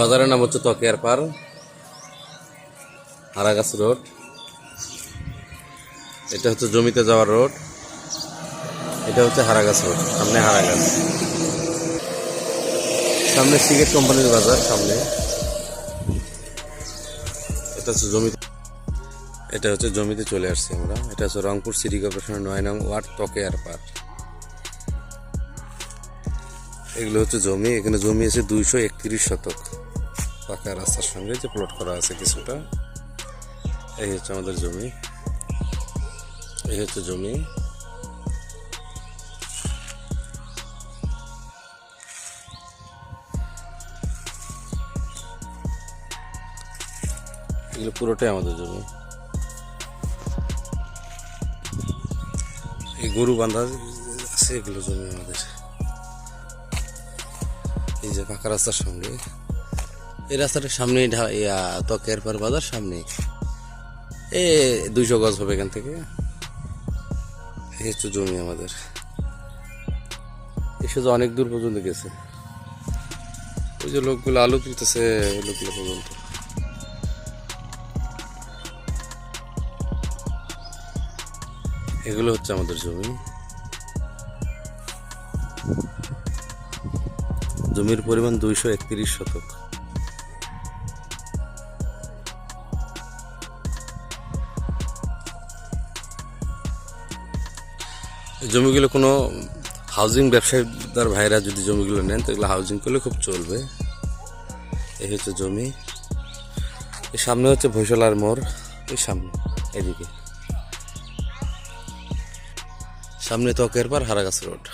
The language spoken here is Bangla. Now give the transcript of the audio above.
বাজারের নাম হচ্ছে তকিয়ার পার হারাগাছ রোড। এটা হচ্ছে জমিতে যাওয়ার রোড। এটা হচ্ছে হারাগাছ রোড, সামনে হারাগাছ। সামনে সিগারেট কোম্পানির বাজার, সামনে। এটা হচ্ছে জমিতে, এটা হচ্ছে জমিতে চলে আসছি আমরা। এটা হচ্ছে রংপুর সিটি কর্পোরেশনের নয় নং ওয়ার্ড, তকেয়ার পার এগুলো হচ্ছে জমি, এখানে জমি আছে দুইশো একত্রিশ শতক। পাকা রাস্তার সঙ্গে যে প্লট করা আছে কিছুটা, এই হচ্ছে আমাদের জমি। এই হচ্ছে জমি। এগুলো পুরোটাই আমাদের জমি। এই গরু বান্ধা আছে, এগুলো জমি আমাদের। এই যে পাকা রাস্তার সঙ্গে এই রাস্তাটার সামনে ত্বকের পর বাজার সামনে এ, দুইশো গজ হবে এখান থেকে। হচ্ছে জমি আমাদের। এই শুধু অনেক দূর পর্যন্ত গেছে। ওই যে লোকগুলো আলু তুলতেছে লোকগুলো পর্যন্ত। এগুলো হচ্ছে আমাদের জমি। জমির পরিমাণ দুইশো একত্রিশ শতক। জমিগুলো কোনো হাউজিং ব্যবসায়ীদার ভাইরা যদি জমিগুলো নেন, তো এগুলো হাউজিং করলে খুব চলবে। এই হচ্ছে জমি। এই সামনে হচ্ছে ভৈশলার মোড়, এই সামনে, এদিকে। সামনে ত্বকের পার হারাগাছ রোড।